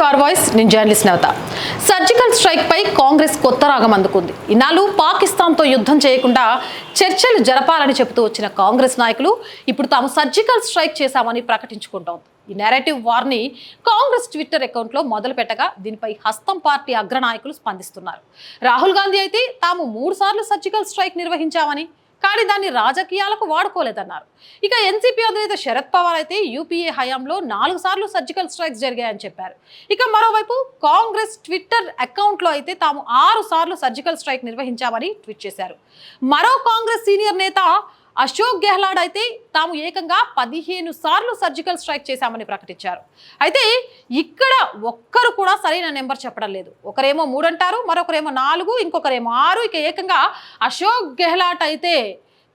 To our voice నేను journalist Navata. Surgical strike పై కాంగ్రెస్ కొత్త రాగం అందుకుంది. ఇన్నాళ్ళు పాకిస్తాన్తో యుద్ధం చేయకుండా చర్చలు జరపాలని చెబుతూ వచ్చిన కాంగ్రెస్ నాయకులు ఇప్పుడు తాము సర్జికల్ స్ట్రైక్ చేశామని ప్రకటించుకుంటాం ఈ నెరేటివ్ వార్ని కాంగ్రెస్ ట్విట్టర్ అకౌంట్లో మొదలు పెట్టగా దీనిపై హస్తం పార్టీ అగ్రనాయకులు స్పందిస్తున్నారు. రాహుల్ గాంధీ అయితే తాము మూడు సార్లు సర్జికల్ స్ట్రైక్ నిర్వహించామని కానీ దాన్ని రాజకీయాలకు వాడుకోలేదన్నారు. ఇక ఎన్సీపీ అధినేత శరద్ పవార్ అయితే యూపీఏ హయాంలో నాలుగు సార్లు సర్జికల్ స్ట్రైక్స్ జరిగాయని చెప్పారు. ఇక మరోవైపు కాంగ్రెస్ ట్విట్టర్ అకౌంట్లో అయితే తాము ఆరు సార్లు సర్జికల్ స్ట్రైక్ నిర్వహించామని ట్వీట్ చేశారు. మరో కాంగ్రెస్ సీనియర్ నేత అశోక్ గెహ్లాట్ అయితే తాము ఏకంగా పదిహేను సార్లు సర్జికల్ స్ట్రైక్ చేశామని ప్రకటించారు. అయితే ఇక్కడ ఒక్కరు కూడా సరైన నెంబర్ చెప్పడం లేదు. ఒకరేమో మూడు అంటారు మరొకరేమో నాలుగు ఇంకొకరేమో ఆరు. ఇక ఏకంగా అశోక్ గెహ్లాట్ అయితే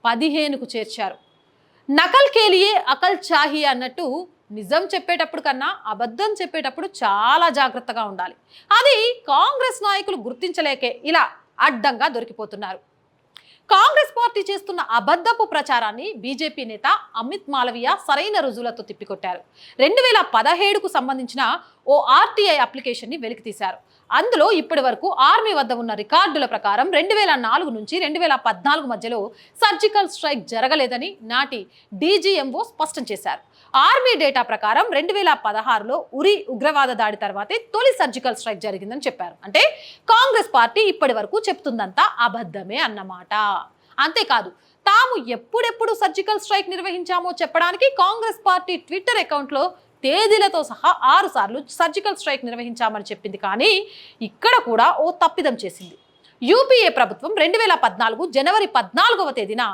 పదిహేనుకు చేర్చారు. నకల్ కేలియే అకల్ చాహి అన్నట్టు నిజం చెప్పేటప్పుడు కన్నా అబద్ధం చెప్పేటప్పుడు చాలా జాగ్రత్తగా ఉండాలి. అది కాంగ్రెస్ నాయకులు గుర్తించలేకే ఇలా అడ్డంగా దొరికిపోతున్నారు. కాంగ్రెస్ పార్టీ చేస్తున్న అబద్ధపు ప్రచారాన్ని బీజేపీ నేత అమిత్ మాలవియా సరైన రుజువులతో తిప్పికొట్టారు. రెండు వేల పదహేడుకు సంబంధించిన ఓ ఆర్టీఐ అప్లికేషన్ని వెలికితీశారు. అందులో ఇప్పటి వరకు ఆర్మీ వద్ద ఉన్న రికార్డుల ప్రకారం రెండు వేల నాలుగు నుంచి రెండు వేల పద్నాలుగు మధ్యలో సర్జికల్ స్ట్రైక్ జరగలేదని నాటి డీజీఎంఓ స్పష్టం చేశారు. ఆర్మీ డేటా ప్రకారం రెండు వేల పదహారులో ఉరి ఉగ్రవాద దాడి తర్వాతే తొలి సర్జికల్ స్ట్రైక్ జరిగిందని చెప్పారు. అంటే కాంగ్రెస్ పార్టీ ఇప్పటి వరకు చెప్తుందంతా అబద్ధమే అన్నమాట. అంతేకాదు తాము ఎప్పుడెప్పుడు సర్జికల్ స్ట్రైక్ నిర్వహించామో చెప్పడానికి కాంగ్రెస్ పార్టీ ట్విట్టర్ అకౌంట్లో తేదీలతో సహా ఆరు సార్లు సర్జికల్ స్ట్రైక్ నిర్వహించామని చెప్పింది. కానీ ఇక్కడ కూడా ఓ తప్పిదం చేసింది. యూపీఏ ప్రభుత్వం రెండు వేల పద్నాలుగు జనవరి పద్నాలుగవ తేదీన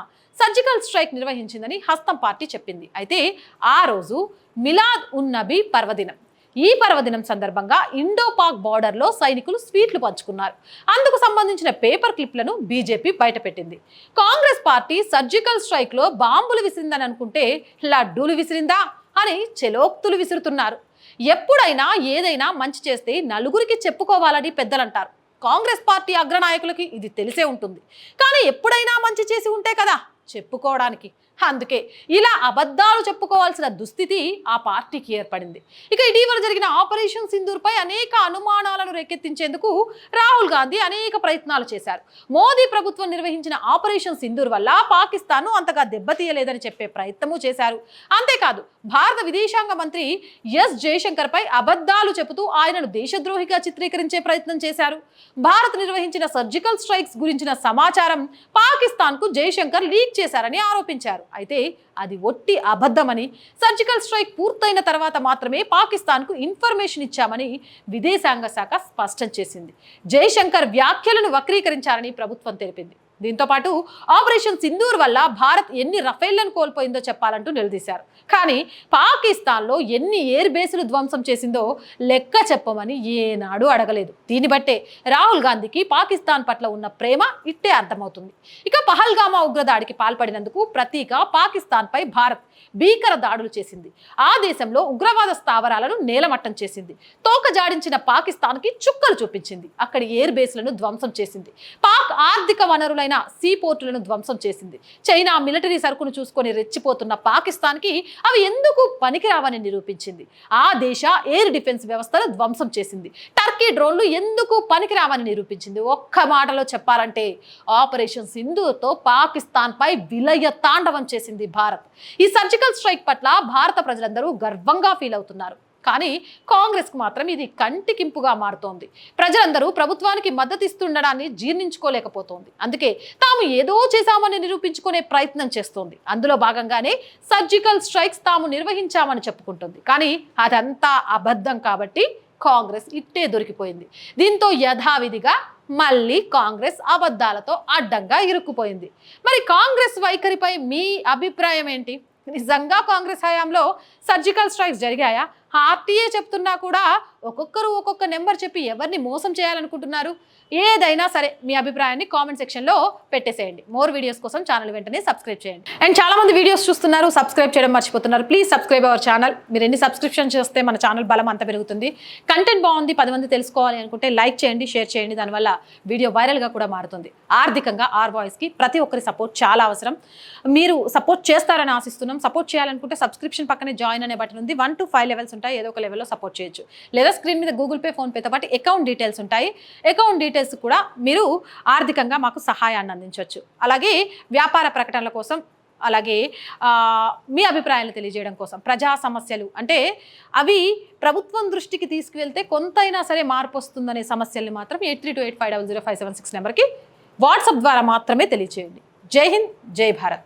సర్జికల్ స్ట్రైక్ నిర్వహించిందని హస్తం పార్టీ చెప్పింది. అయితే ఆ రోజు మిలాద్ ఉన్నబీ పర్వదినం. ఈ పర్వదినం సందర్భంగా ఇండో పాక్ బార్డర్లో సైనికులు స్వీట్లు పంచుకున్నారు. అందుకు సంబంధించిన పేపర్ క్లిప్లను బీజేపీ బయటపెట్టింది. కాంగ్రెస్ పార్టీ సర్జికల్ స్ట్రైక్లో బాంబులు విసిరిందని అనుకుంటే లడ్డూలు విసిరిందా అని చెలోక్తులు విసురుతున్నారు. ఎప్పుడైనా ఏదైనా మంచి చేస్తే నలుగురికి చెప్పుకోవాలని పెద్దలంటారు. కాంగ్రెస్ పార్టీ అగ్రనాయకులకి ఇది తెలిసే ఉంటుంది. కానీ ఎప్పుడైనా మంచి చేసి ఉంటే కదా? చెప్పుకోవడానికి అందుకే ఇలా అబద్ధాలు చెప్పుకోవాల్సిన దుస్థితి ఆ పార్టీకి ఏర్పడింది. ఇక ఇటీవల జరిగిన ఆపరేషన్ సింధూర్పై అనేక అనుమానాలను రేకెత్తించేందుకు రాహుల్ గాంధీ అనేక ప్రయత్నాలు చేశారు. మోదీ ప్రభుత్వం నిర్వహించిన ఆపరేషన్ సింధూర్ వల్ల పాకిస్తాన్ అంతగా దెబ్బతీయలేదని చెప్పే ప్రయత్నము చేశారు. అంతేకాదు భారత విదేశాంగ మంత్రి ఎస్ జయశంకర్పై అబద్ధాలు చెబుతూ ఆయనను దేశద్రోహిగా చిత్రీకరించే ప్రయత్నం చేశారు. భారత్ నిర్వహించిన సర్జికల్ స్ట్రైక్స్ గురించిన సమాచారం పాకిస్తాన్కు జయశంకర్ లీక్ చేశారని ఆరోపించారు. అయితే అది ఒట్టి అబద్ధమని సర్జికల్ స్ట్రైక్ పూర్తయిన తర్వాత మాత్రమే పాకిస్తాన్కు ఇన్ఫర్మేషన్ ఇచ్చామని విదేశాంగ శాఖ స్పష్టం చేసింది. జయశంకర్ వ్యాఖ్యలను వక్రీకరించారని ప్రభుత్వం తెలిపింది. దీంతో పాటు ఆపరేషన్ సింధూర్ వల్ల భారత్ ఎన్ని రఫేళ్ళను కోల్పోయిందో చెప్పాలంటూ నిలదీశారు. కానీ పాకిస్తాన్లో ఎన్ని ఎయిర్ బేసులు ధ్వంసం చేసిందో లెక్క చెప్పమని ఏనాడు అడగలేదు. దీన్ని బట్టే రాహుల్ గాంధీకి పాకిస్తాన్ పట్ల ఉన్న ప్రేమ ఇట్టే అర్థమవుతుంది. ఇక పహల్గామా ఉగ్రదాడికి పాల్పడినందుకు ప్రతీక పాకిస్తాన్పై భారత్ భీకర దాడులు చేసింది. ఆ దేశంలో ఉగ్రవాద స్థావరాలను నేలమట్టం చేసింది. తోక జాడించిన పాకిస్తాన్కి చుక్కలు చూపించింది. అక్కడి ఎయిర్ బేస్లను ధ్వంసం చేసింది. పాక్ ఆర్థిక వనరుల వనరులైన సీ పోర్టులను ధ్వంసం చేసింది. చైనా మిలిటరీ సరుకును చూసుకొని రెచ్చిపోతున్న పాకిస్తాన్కి అవి ఎందుకు పనికిరావని నిరూపించింది. ఆ దేశ ఎయిర్ డిఫెన్స్ వ్యవస్థను ధ్వంసం చేసింది. టర్కీ డ్రోన్లు ఎందుకు పనికిరావని నిరూపించింది. ఒక్క మాటలో చెప్పాలంటే ఆపరేషన్ సింధుతో పాకిస్తాన్పై విలయ తాండవం చేసింది భారత్. ఈ సర్జికల్ స్ట్రైక్ పట్ల భారత ప్రజలందరూ గర్వంగా ఫీల్ అవుతున్నారు. కానీ కాంగ్రెస్కు మాత్రం ఇది కంటికింపుగా మారుతోంది. ప్రజలందరూ ప్రభుత్వానికి మద్దతు ఇస్తుండడాన్ని జీర్ణించుకోలేకపోతోంది. అందుకే తాము ఏదో చేశామని నిరూపించుకునే ప్రయత్నం చేస్తోంది. అందులో భాగంగానే సర్జికల్ స్ట్రైక్స్ తాము నిర్వహించామని చెప్పుకుంటుంది. కానీ అదంతా అబద్ధం కాబట్టి కాంగ్రెస్ ఇట్టే దొరికిపోయింది. దీంతో యథావిధిగా మళ్ళీ కాంగ్రెస్ అబద్ధాలతో అడ్డంగా ఇరుక్కుపోయింది. మరి కాంగ్రెస్ వైఖరిపై మీ అభిప్రాయం ఏంటి? నిజంగా కాంగ్రెస్ హయాంలో సర్జికల్ స్ట్రైక్స్ జరిగాయా? ఆర్టీఏ చెప్తున్నా కూడా ఒక్కొక్కరు ఒక్కొక్క నెంబర్ చెప్పి ఎవరిని మోసం చేయాలనుకుంటున్నారు? ఏదైనా సరే మీ అభిప్రాయాన్ని కామెంట్ సెక్షన్లో పెట్టేసేయండి. మోర్ వీడియోస్ కోసం ఛానల్ వెంటనే సబ్స్క్రైబ్ చేయండి. అండ్ చాలా మంది వీడియోస్ చూస్తున్నారు సబ్స్క్రైబ్ చేయడం మర్చిపోతున్నారు. Please subscribe our channel. మీరు ఎన్ని సబ్స్క్రిప్షన్ చేస్తే మన ఛానల్ బలం అంత పెరుగుతుంది. కంటెంట్ బాగుంది పది మంది తెలుసుకోవాలి అనుకుంటే లైక్ చేయండి షేర్ చేయండి. దానివల్ల వీడియో వైరల్గా కూడా మారుతుంది. ఆర్థికంగా ఆర్ వాయిస్కి ప్రతి ఒక్కరి సపోర్ట్ చాలా అవసరం. మీరు సపోర్ట్ చేస్తారని ఆశిస్తున్నాం. సపోర్ట్ చేయాలనుకుంటే సబ్స్క్రిప్షన్ పక్కనే జాయిన్ అనే బటన్ ఉంది. వన్ టు ఫైవ్ లెవెల్స్ ఉంటాయి ఏదో ఒక లెవెల్లో సపోర్ట్ చేయొచ్చు. లేదా స్క్రీన్ మీద గూగుల్ పే ఫోన్పేతో పాటు అకౌంట్ డీటెయిల్స్ ఉంటాయి. అకౌంట్ డీటెయిల్స్ కూడా మీరు ఆర్థికంగా మాకు సహాయాన్ని అందించవచ్చు అలాగే వ్యాపార ప్రకటనల కోసం అలాగే మీ అభిప్రాయాలు తెలియజేయడం కోసం ప్రజా సమస్యలు అంటే అవి ప్రభుత్వం దృష్టికి తీసుకువెళ్తే కొంతైనా సరే మార్పు వస్తుందనే సమస్యల్ని మాత్రం eight three two eight five double zero five seven six నెంబర్కి వాట్సాప్ ద్వారా మాత్రమే తెలియజేయండి జై హింద్ జై భారత్.